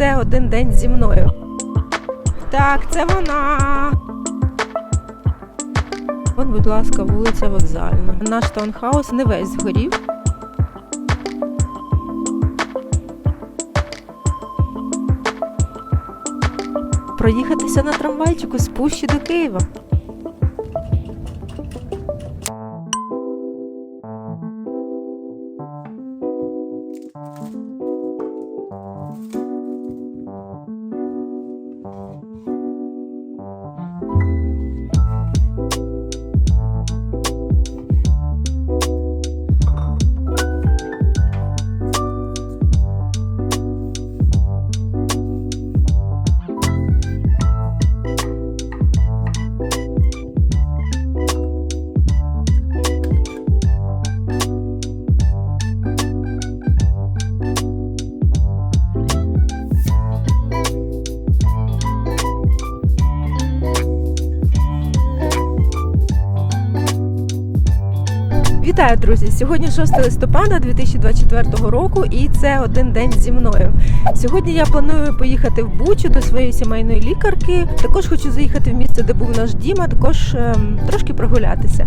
це один день зі мною. Так, це вона. От, будь ласка, вулиця Вокзальна. Наш таунхаус не весь згорів. Проїхатися на трамвайчику з Пущі до Києва. Друзі! Сьогодні 6 листопада 2024 року, і це один день зі мною. Сьогодні я планую поїхати в Бучу до своєї сімейної лікарки. Також хочу заїхати в місце, де був наш дім, а також ем, трошки прогулятися.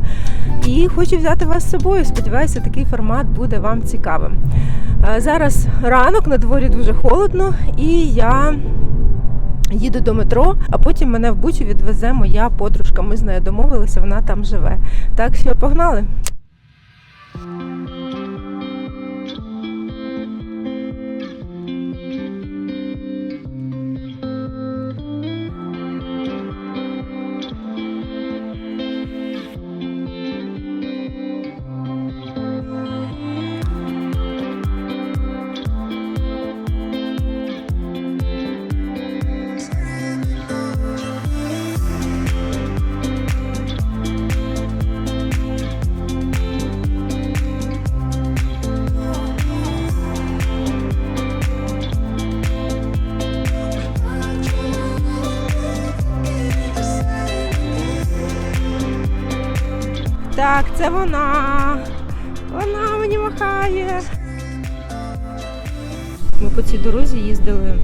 І хочу взяти вас з собою. Сподіваюся, такий формат буде вам цікавим. Е, Зараз ранок, на дворі дуже холодно, і я. Їду до метро, а потім мене в Бучу відвезе моя подружка. Ми з нею домовилися, вона там живе. Так що погнали. Так, це вона. Вона мені махає. Ми по цій дорозі їздили.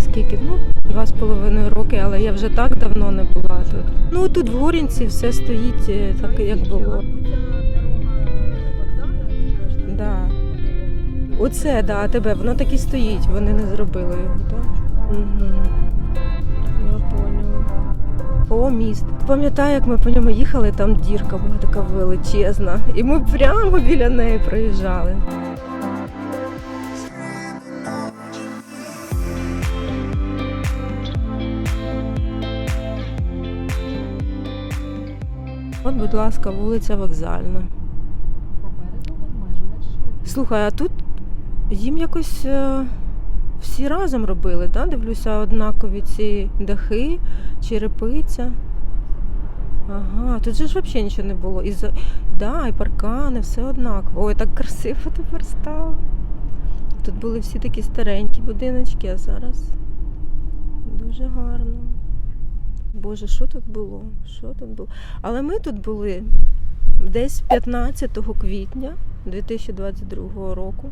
Скільки? Ну, два з половиною роки, але я вже так давно не була тут. Ну тут в Горінці все стоїть е, так, як було. Да. Оце, да, тебе, воно так і стоїть, вони не зробили його, так? Угу. Я міст. Пам'ятаю, як ми по ньому їхали, там дірка була така величезна. І ми прямо біля неї проїжджали. От, будь ласка, вулиця Вокзальна. Слухай, а тут їм якось е, всі разом робили, да? дивлюся, однакові ці дахи, черепиця. Ага, тут же ж взагалі нічого не було. І, за... да, і паркани, все однаково. Ой, так красиво тепер стало. Тут були всі такі старенькі будиночки, а зараз дуже гарно. Боже, що тут було? Що тут було? Але ми тут були десь 15 квітня 2022 року.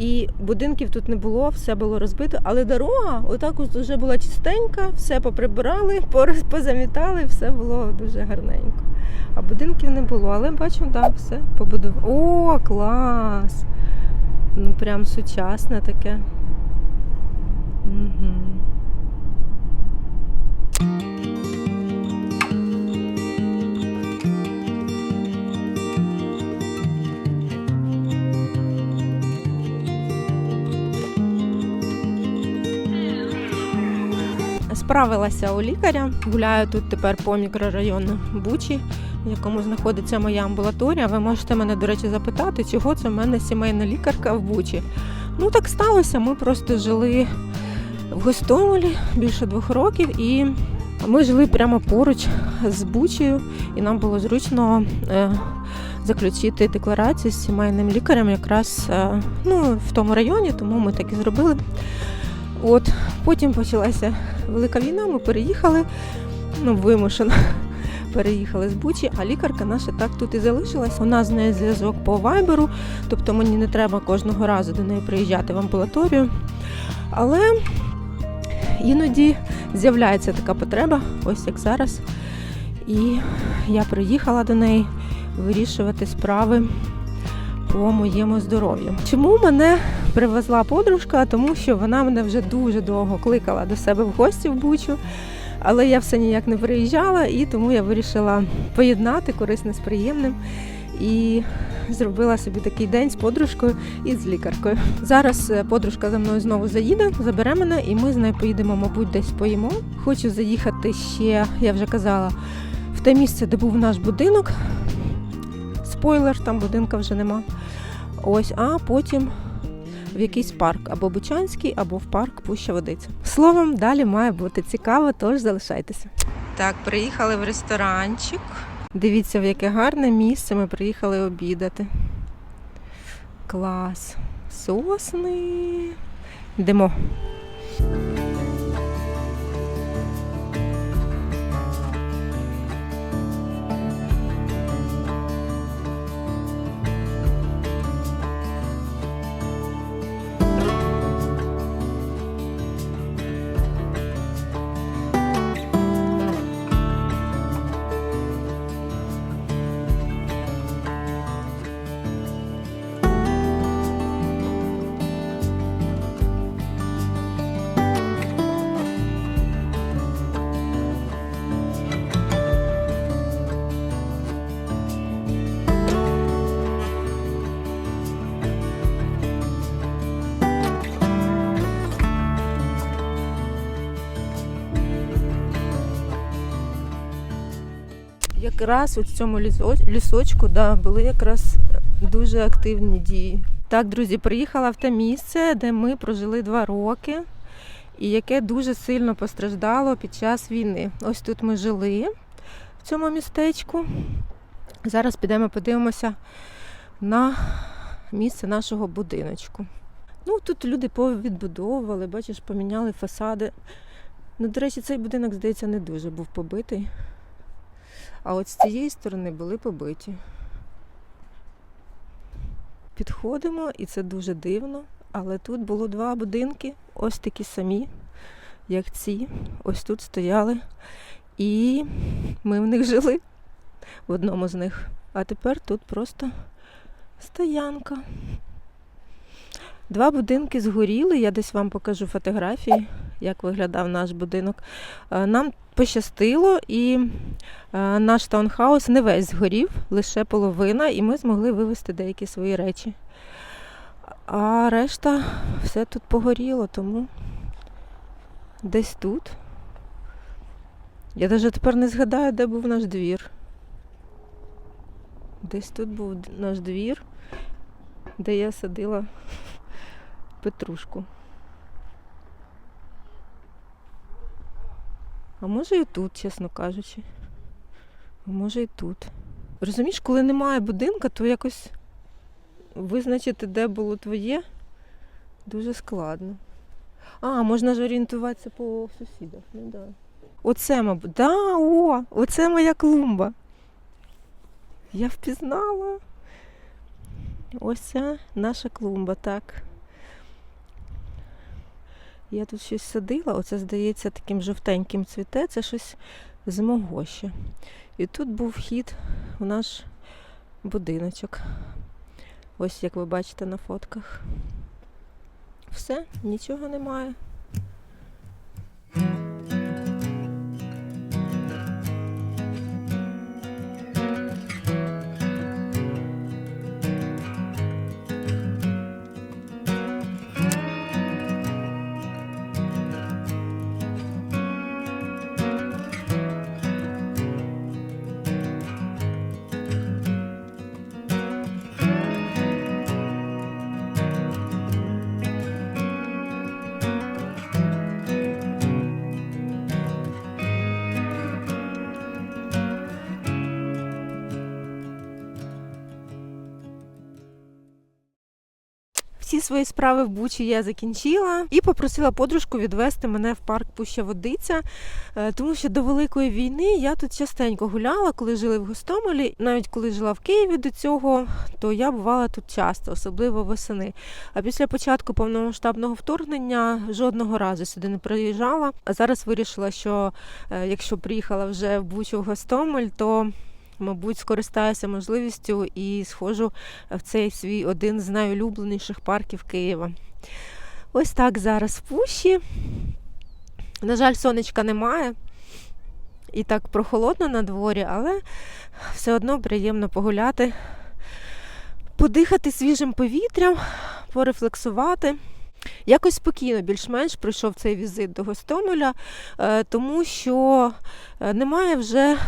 І будинків тут не було, все було розбито, але дорога отак от вже була чистенька, все поприбирали, позамітали, все було дуже гарненько. А будинків не було, але бачимо, так, все побудували. О, клас! Ну прям сучасне таке. Справилася у лікаря. Гуляю тут тепер по мікрорайону Бучі, в якому знаходиться моя амбулаторія. Ви можете мене, до речі, запитати, чого це в мене сімейна лікарка в Бучі. Ну так сталося. Ми просто жили в Гостомелі більше двох років, і ми жили прямо поруч з Бучею, і нам було зручно е, заключити декларацію з сімейним лікарем якраз е, ну, в тому районі, тому ми так і зробили. От потім почалася велика війна, ми переїхали, ну вимушено переїхали з Бучі, а лікарка наша так тут і залишилась. У нас з нею зв'язок по вайберу, тобто мені не треба кожного разу до неї приїжджати в амбулаторію. Але іноді з'являється така потреба, ось як зараз. І я приїхала до неї вирішувати справи по моєму здоров'ю. Чому мене привезла подружка? Тому що вона мене вже дуже довго кликала до себе в гості в Бучу, але я все ніяк не приїжджала, і тому я вирішила поєднати корисне з приємним і зробила собі такий день з подружкою і з лікаркою. Зараз е, подружка за мною знову заїде, забере мене, і ми з нею поїдемо, мабуть, десь поїмо. Хочу заїхати ще, я вже казала, в те місце, де був наш будинок. Спойлер, там будинка вже нема. Ось, а потім в якийсь парк, або Бучанський, або в парк Пуща Водиця. Словом, далі має бути цікаво, тож залишайтеся. Так, приїхали в ресторанчик. Дивіться, в яке гарне місце ми приїхали обідати. Клас. Сосни. Йдемо. Якраз у цьому лісочку да, були якраз дуже активні дії. Так, друзі, приїхала в те місце, де ми прожили два роки, і яке дуже сильно постраждало під час війни. Ось тут ми жили в цьому містечку. Зараз підемо подивимося на місце нашого будиночку. Ну, тут люди повідбудовували, бачиш, поміняли фасади. Ну, до речі, цей будинок, здається, не дуже був побитий. А от з цієї сторони були побиті. Підходимо, і це дуже дивно. Але тут було два будинки, ось такі самі, як ці. Ось тут стояли. І ми в них жили в одному з них. А тепер тут просто стоянка. Два будинки згоріли. Я десь вам покажу фотографії, як виглядав наш будинок. Е, Нам пощастило, і е, наш таунхаус не весь згорів, лише половина, і ми змогли вивезти деякі свої речі. А решта все тут погоріло, тому десь тут. Я навіть тепер не згадаю, де був наш двір. Десь тут був наш двір, де я садила петрушку. А може і тут, чесно кажучи. А може і тут. Розумієш, коли немає будинка, то якось визначити, де було твоє, дуже складно. А, можна ж орієнтуватися по сусідах. Ну, да. Оце, мабуть. Да, о, оце моя клумба. Я впізнала. Ось це наша клумба, так. Я тут щось садила, оце, здається, таким жовтеньким цвіте, це щось з мого ще. І тут був вхід в наш будиночок. Ось як ви бачите на фотках. Все, нічого немає. Свої справи в Бучі я закінчила і попросила подружку відвести мене в парк Пуща Водиця, е, тому що до Великої війни я тут частенько гуляла, коли жили в Гостомелі. Навіть коли жила в Києві до цього, то я бувала тут часто, особливо восени. А після початку повномасштабного вторгнення жодного разу сюди не приїжджала. А зараз вирішила, що е, якщо приїхала вже в Бучу в Гостомель, то мабуть скористаюся можливістю і схожу в цей свій один з найулюбленіших парків Києва. Ось так зараз в пущі. На жаль, сонечка немає. І так прохолодно на дворі, але все одно приємно погуляти, подихати свіжим повітрям, порефлексувати. Якось спокійно, більш-менш пройшов цей візит до Гостомеля, е, тому що е, немає вже.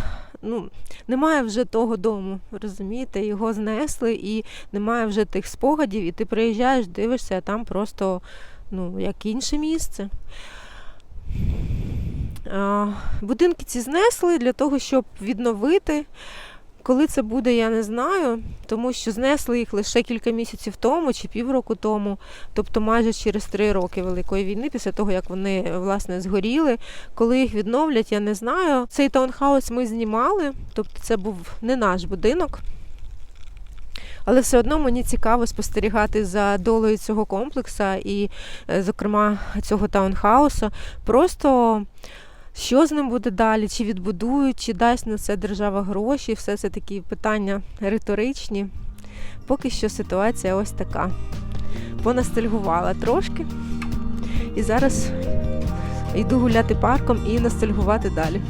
Ну, немає вже того дому, розумієте, його знесли і немає вже тих спогадів, і ти приїжджаєш, дивишся, а там просто ну, як інше місце. Будинки ці знесли для того, щоб відновити. Коли це буде, я не знаю, тому що знесли їх лише кілька місяців тому чи півроку тому, тобто майже через три роки Великої війни, після того як вони власне згоріли. Коли їх відновлять, я не знаю. Цей таунхаус ми знімали, тобто це був не наш будинок. Але все одно мені цікаво спостерігати за долею цього комплексу і, е, зокрема, цього таунхаусу. Просто що з ним буде далі, чи відбудують, чи дасть на це держава гроші, все це такі питання риторичні. Поки що ситуація ось така. Понастальгувала трошки. І зараз йду гуляти парком і ностальгувати далі.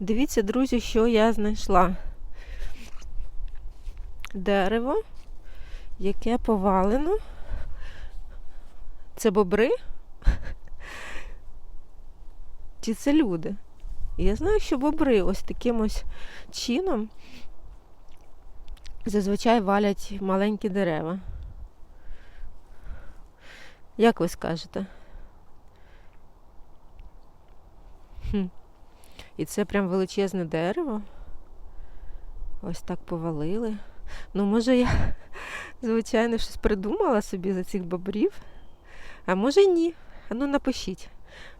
Дивіться, друзі, що я знайшла. Дерево, яке повалено. Це бобри? Чи це люди? Я знаю, що бобри ось таким ось чином зазвичай валять маленькі дерева. Як ви скажете? Хм. І це прям величезне дерево. Ось так повалили. Ну, може, я, звичайно, щось придумала собі за цих бобрів. А може ні. А ну напишіть,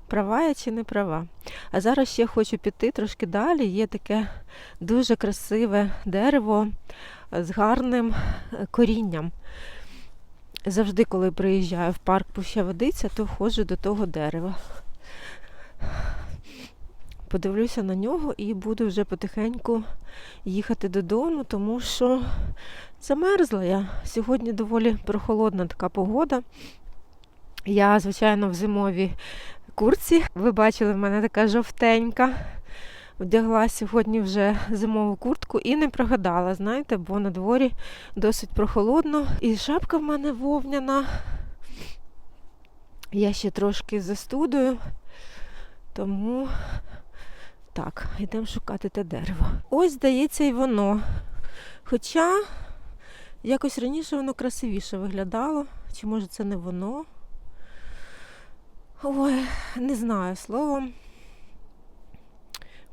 права я чи не права. А зараз ще хочу піти трошки далі. Є таке дуже красиве дерево з гарним е, корінням. Завжди, коли приїжджаю в парк Пуща Водиця, то входжу до того дерева подивлюся на нього і буду вже потихеньку їхати додому, тому що замерзла я. Сьогодні доволі прохолодна така погода. Я, звичайно, в зимовій курці. Ви бачили, в мене така жовтенька. Вдягла сьогодні вже зимову куртку і не прогадала, знаєте, бо на дворі досить прохолодно. І шапка в мене вовняна. Я ще трошки застудую, тому так, йдемо шукати те дерево. Ось, здається, і воно. Хоча якось раніше воно красивіше виглядало. Чи може це не воно? Ой, не знаю словом.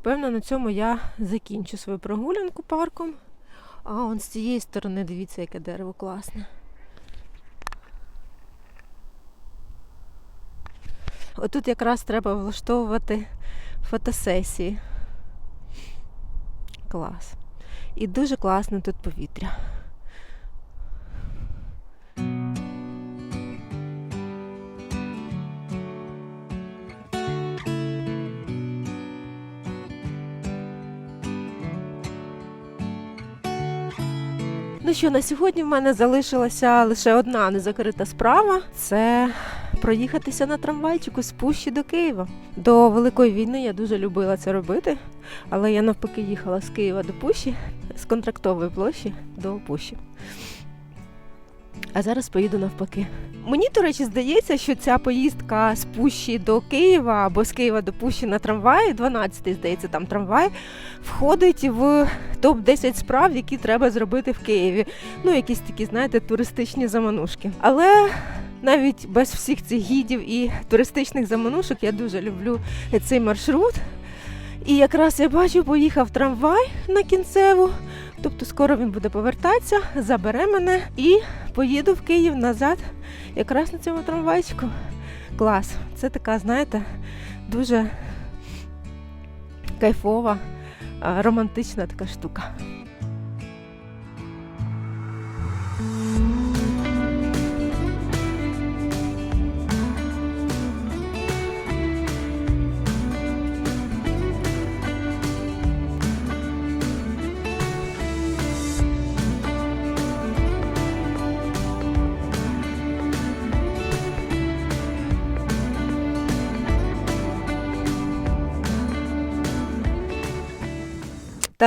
Певно, на цьому я закінчу свою прогулянку парком. А он з цієї сторони, дивіться, яке дерево класне. Отут якраз треба влаштовувати фотосесії. Клас. І дуже класне тут повітря. Ну що, на сьогодні в мене залишилася лише одна незакрита справа це проїхатися на трамвайчику з Пущі до Києва. До Великої війни я дуже любила це робити, але я навпаки їхала з Києва до Пущі, з контрактової площі до Пущі. А зараз поїду навпаки. Мені, до речі, здається, що ця поїздка з Пущі до Києва або з Києва до Пущі на трамваї, 12-й, здається, там трамвай, входить в топ-10 справ, які треба зробити в Києві. Ну, якісь такі, знаєте, туристичні заманушки. Але навіть без всіх цих гідів і туристичних заманушок я дуже люблю цей маршрут. І якраз я бачу, поїхав трамвай на кінцеву. Тобто скоро він буде повертатися, забере мене і поїду в Київ назад, якраз на цьому трамвайчику. Клас. Це така, знаєте, дуже кайфова, романтична така штука.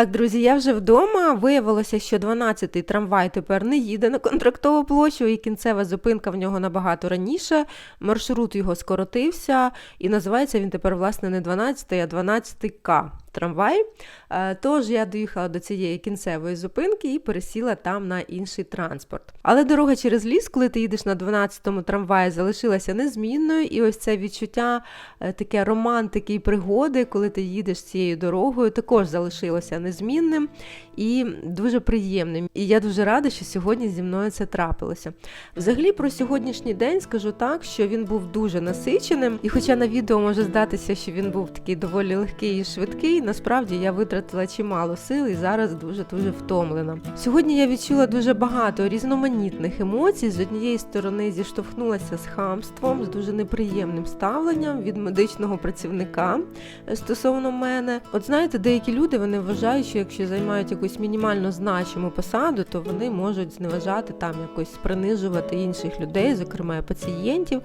Так, друзі, я вже вдома. Виявилося, що 12-й трамвай тепер не їде на контрактову площу, і кінцева зупинка в нього набагато раніше. Маршрут його скоротився, і називається він тепер, власне, не 12-й, а 12К трамвай. Е, Тож я доїхала до цієї кінцевої зупинки і пересіла там на інший транспорт. Але дорога через ліс, коли ти їдеш на 12-му трамваї, залишилася незмінною, і ось це відчуття е, таке романтики і пригоди, коли ти їдеш цією дорогою, також залишилося незмінним і дуже приємним. І я дуже рада, що сьогодні зі мною це трапилося. Взагалі, про сьогоднішній день скажу так, що він був дуже насиченим, і хоча на відео може здатися, що він був такий доволі легкий і швидкий, насправді я витратила чимало сил і зараз дуже дуже втомлена. Сьогодні я відчула дуже багато різноманітних емоцій. З однієї сторони зіштовхнулася з хамством, з дуже неприємним ставленням від медичного працівника е, стосовно мене. От знаєте, деякі люди вони вважають, що якщо займають якусь мінімально значиму посаду, то вони можуть зневажати там якось принижувати інших людей, зокрема пацієнтів.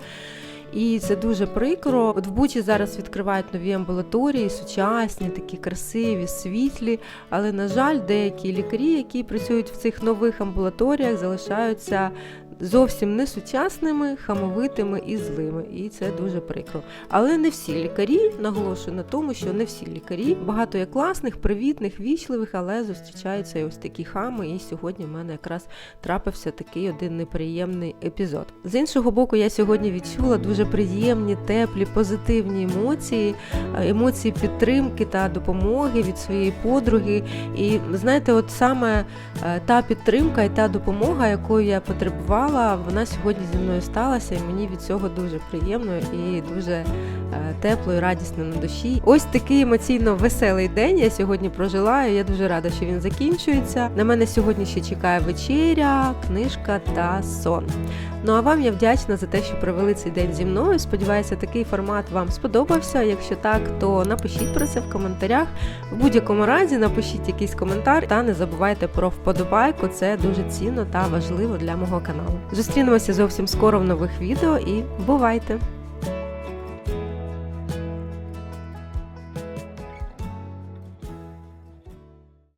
І це дуже прикро. От в Бучі зараз відкривають нові амбулаторії, сучасні, такі красиві, світлі. Але, на жаль, деякі лікарі, які працюють в цих нових амбулаторіях, залишаються зовсім не сучасними, хамовитими і злими. І це дуже прикро. Але не всі лікарі, наголошую на тому, що не всі лікарі. Багато є класних, привітних, вічливих, але зустрічаються і ось такі хами. І сьогодні в мене якраз трапився такий один неприємний епізод. З іншого боку, я сьогодні відчула дуже приємні, теплі, позитивні емоції, е, емоції підтримки та допомоги від своєї подруги. І знаєте, от саме е, та підтримка і та допомога, якою я потребувала, вона сьогодні зі мною сталася, і мені від цього дуже приємно і дуже е, тепло і радісно на душі. Ось такий емоційно веселий день я сьогодні прожила. і Я дуже рада, що він закінчується. На мене сьогодні ще чекає вечеря, книжка та сон. Ну а вам я вдячна за те, що провели цей день зі мною. Сподіваюся, такий формат вам сподобався. Якщо так, то напишіть про це в коментарях. В будь-якому разі напишіть якийсь коментар та не забувайте про вподобайку. Це дуже цінно та важливо для мого каналу. Зустрінемося зовсім скоро в нових відео і бувайте!